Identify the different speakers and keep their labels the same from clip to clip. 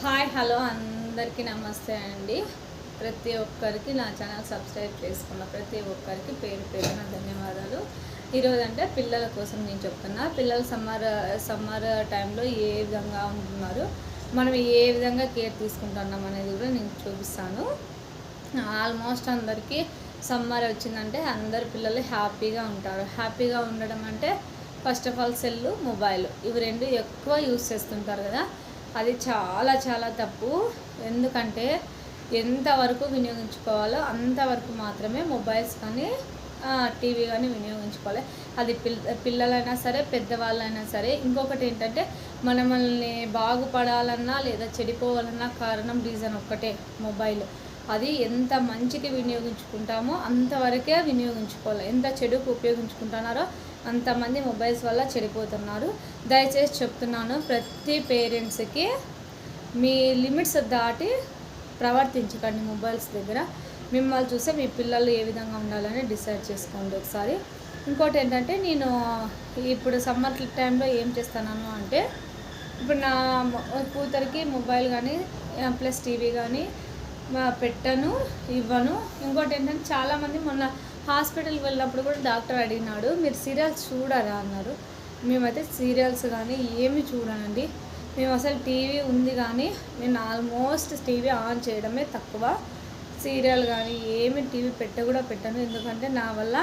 Speaker 1: Hi hello అందరికీ నమస్తే అండి. ప్రతి ఒక్కరికి నా ఛానల్ సబ్స్క్రైబ్ చేసుకున్న ప్రతి ఒక్కరికి పేరు పేరున ధన్యవాదాలు. ఈరోజు అంటే పిల్లల కోసం నేను చెప్తున్నా. పిల్లలు సమ్మర్ సమ్మర్ టైంలో ఏ విధంగా ఉంటున్నారు? మనం ఏ విధంగా కేర్ తీసుకుంటున్నాం అనేది కూడా నేను చూపిస్తాను. ఆల్మోస్ట్ అందరికీ సమ్మర్ వచ్చిందంటే అందరు పిల్లలు హ్యాపీగా ఉంటారు. హ్యాపీగా ఉండడం అంటే first of all cell mobile. ఇవి రెండు ఎక్కువ యూస్ చేస్తుంటారు కదా. అది చాలా చాలా తప్పు. ఎందుకంటే ఎంతవరకు వినియోగించుకోవాలో అంతవరకు మాత్రమే మొబైల్స్ కానీ టీవీ కానీ వినియోగించుకోవాలి. అది పిల్ల పిల్లలైనా సరే పెద్దవాళ్ళైనా సరే. ఇంకొకటి ఏంటంటే మనల్ని బాగుపడాలన్నా లేదా చెడిపోవాలన్నా కారణం రీజన్ ఒక్కటే మొబైల్. అది ఎంత మంచికి వినియోగించుకుంటామో అంతవరకే వినియోగించుకోవాలి. ఎంత చెడుకు ఉపయోగించుకుంటున్నారో అంతమంది మొబైల్స్ వల్ల చెడిపోతున్నారు. దయచేసి చెప్తున్నాను ప్రతి పేరెంట్స్కి మీ లిమిట్స్ దాటి ప్రవర్తించకండి మొబైల్స్ దగ్గర. మిమ్మల్ని చూస్తే మీ పిల్లలు ఏ విధంగా ఉండాలని డిసైడ్ చేసుకోండి ఒకసారి. ఇంకోటి ఏంటంటే నేను ఇప్పుడు సమ్మర్ టైంలో ఏం చేస్తాను అంటే ఇప్పుడు నా కూతురికి మొబైల్ కానీ ప్లస్ టీవీ కానీ పెట్టను ఇవ్వను. ఇంకోటి ఏంటంటే చాలామంది మొన్న హాస్పిటల్కి వెళ్ళినప్పుడు కూడా డాక్టర్ అడిగినాడు మీరు సీరియల్స్ చూడరా? అన్నారు. మేమైతే సీరియల్స్ కానీ ఏమి చూడనండి. మేము అసలు టీవీ ఉంది కానీ నేను ఆల్మోస్ట్ టీవీ ఆన్ చేయడమే తక్కువ. సీరియల్ కానీ ఏమి టీవీ పెట్ట కూడా పెట్టను. ఎందుకంటే నా వల్ల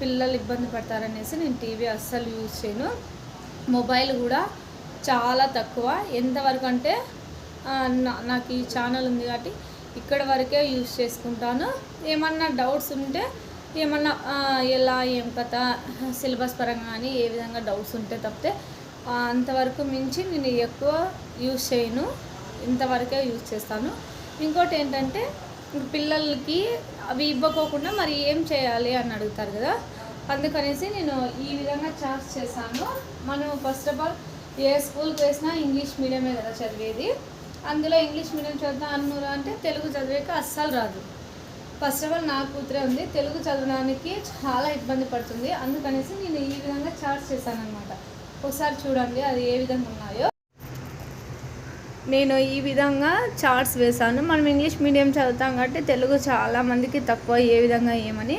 Speaker 1: పిల్లలు ఇబ్బంది పడతారనేసి నేను టీవీ అస్సలు యూజ్ చేయను. మొబైల్ కూడా చాలా తక్కువ. ఎంతవరకు అంటే నాకు ఈ ఛానల్ ఉంది కాబట్టి ఇక్కడ వరకే యూజ్ చేసుకుంటాను. ఏమన్నా డౌట్స్ ఉంటే ఏమన్నా ఎలా ఏం కథ సిలబస్ పరంగా కానీ ఏ విధంగా డౌట్స్ ఉంటే తప్పితే అంతవరకు మించి నేను ఎక్కువ యూజ్ చేయను. ఇంతవరకే యూజ్ చేస్తాను. ఇంకోటి ఏంటంటే పిల్లలకి అవి ఇవ్వకోకుండా మరి ఏం చేయాలి అని అడుగుతారు కదా. అందుకనేసి నేను ఈ విధంగా చార్జ్ చేశాను. మనం ఫస్ట్ ఆఫ్ ఆల్ ఏ స్కూల్కి వేసినా ఇంగ్లీష్ మీడియమే కదా చదివేది. అందులో ఇంగ్లీష్ మీడియం చదువుతా అన్నారు అంటే తెలుగు చదివేక అస్సలు రాదు. ఫస్ట్ ఆఫ్ ఆల్ నా కూతురే ఉంది. తెలుగు చదవడానికి చాలా ఇబ్బంది పడుతుంది. అందుకనేసి నేను ఈ విధంగా చార్జ్ చేశానమాట ఒకసారి చూడండి అది ఏ విధంగా ఉన్నాయో. నేను ఈ విధంగా చార్ట్స్ వేశాను. మనం ఇంగ్లీష్ మీడియం చదువుతాం కాబట్టి తెలుగు చాలా మందికి తక్కువ ఏ విధంగా ఏమని.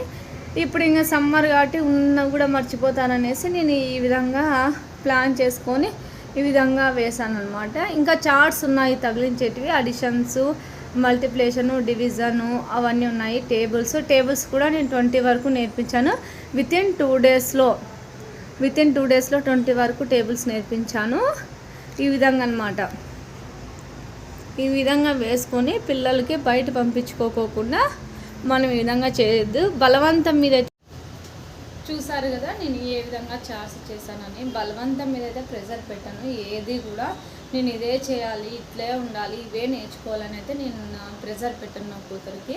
Speaker 1: ఇప్పుడు ఇంకా సమ్మర్ కాబట్టి ఉన్న కూడా మర్చిపోతాననేసి నేను ఈ విధంగా ప్లాన్ చేసుకొని ఈ విధంగా వేసాను అనమాట ఇంకా చార్ట్స్ ఉన్నాయి తగిలించేటివి అడిషన్స్ మల్టిప్లేషను డివిజను అవన్నీ ఉన్నాయి. టేబుల్స్ టేబుల్స్ కూడా నేను ట్వంటీ వరకు నేర్పించాను. విత్ ఇన్ టూ డేస్లో విత్ ఇన్ టూ డేస్లో ట్వంటీ వరకు టేబుల్స్ నేర్పించాను. ఈ విధంగా అనమాట ఈ విధంగా వేసుకొని పిల్లలకి బయట పంపించుకోకోకుండా మనం ఈ విధంగా చేయొద్దు. బలవంతం మీద చూసారు కదా నేను ఏ విధంగా చార్జ్ చేశానని బలవంతం మీద అయితే ప్రెజర్ పెట్టాను ఏది కూడా నేను ఇదే చేయాలి ఇట్లే ఉండాలి ఇవే నేర్చుకోవాలని అయితే నేను ప్రెజర్ పెట్టాను నా కూతురికి.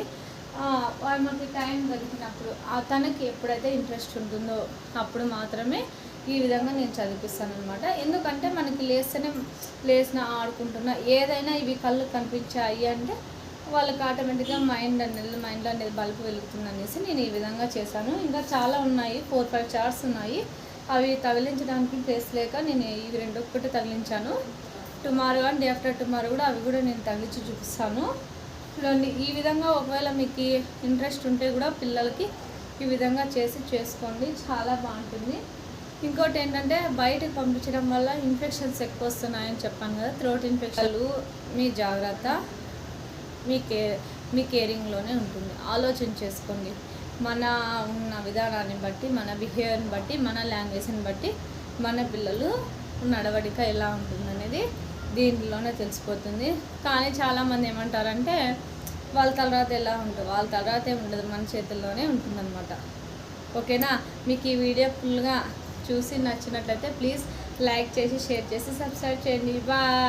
Speaker 1: మనకి టైం దొరికినప్పుడు తనకి ఎప్పుడైతే ఇంట్రెస్ట్ ఉంటుందో అప్పుడు మాత్రమే ఈ విధంగా నేను చదివిస్తాను అనమాట ఎందుకంటే మనకి లేస్తేనే లేచిన ఆడుకుంటున్నా ఏదైనా ఇవి కళ్ళు కనిపించాయి అంటే వాళ్ళకి ఆటోమేటిక్గా మైండ్ అనేది మైండ్లో అనేది బల్బ్ వెలుగుతుంది అనేసి నేను ఈ విధంగా చేశాను. ఇంకా చాలా ఉన్నాయి ఫోర్ ఫైవ్ చార్ట్స్ ఉన్నాయి. అవి తగిలించడానికి ప్లేస్ లేక నేను ఇవి రెండు ఒక్కటి తగిలించాను. Tomorrow and day after tomorrow కూడా అవి కూడా నేను తగిలించి చూపిస్తాను. చూడండి ఈ విధంగా ఒకవేళ మీకు ఇంట్రెస్ట్ ఉంటే కూడా పిల్లలకి ఈ విధంగా చేసి చేసుకోండి. చాలా బాగుంటుంది. ఇంకోటి ఏంటంటే బయటకు పంపించడం వల్ల ఇన్ఫెక్షన్స్ ఎక్కువ వస్తున్నాయని చెప్పాను కదా థ్రోట్ ఇన్ఫెక్షన్లు మీ జాగ్రత్త. మీ కే మీ కేరింగ్లోనే ఉంటుంది. ఆలోచన చేసుకోండి. మన ఉన్న విధానాన్ని బట్టి మన బిహేవియర్ని బట్టి మన లాంగ్వేజ్ని బట్టి మన పిల్లలు నడవడిక ఎలా ఉంటుందనేది దీంట్లోనే తెలిసిపోతుంది. కానీ చాలామంది ఏమంటారంటే వాళ్ళ తర్వాత ఎలా ఉంటుంది వాళ్ళ తర్వాత ఏమి ఉండదు. మన చేతుల్లోనే ఉంటుందన్నమాట. ఓకేనా? మీకు ఈ వీడియో ఫుల్గా చూసి నచ్చినట్లయితే ప్లీజ్ లైక్ చేసి షేర్ చేసి సబ్స్క్రైబ్ చేయండి. బాయ్!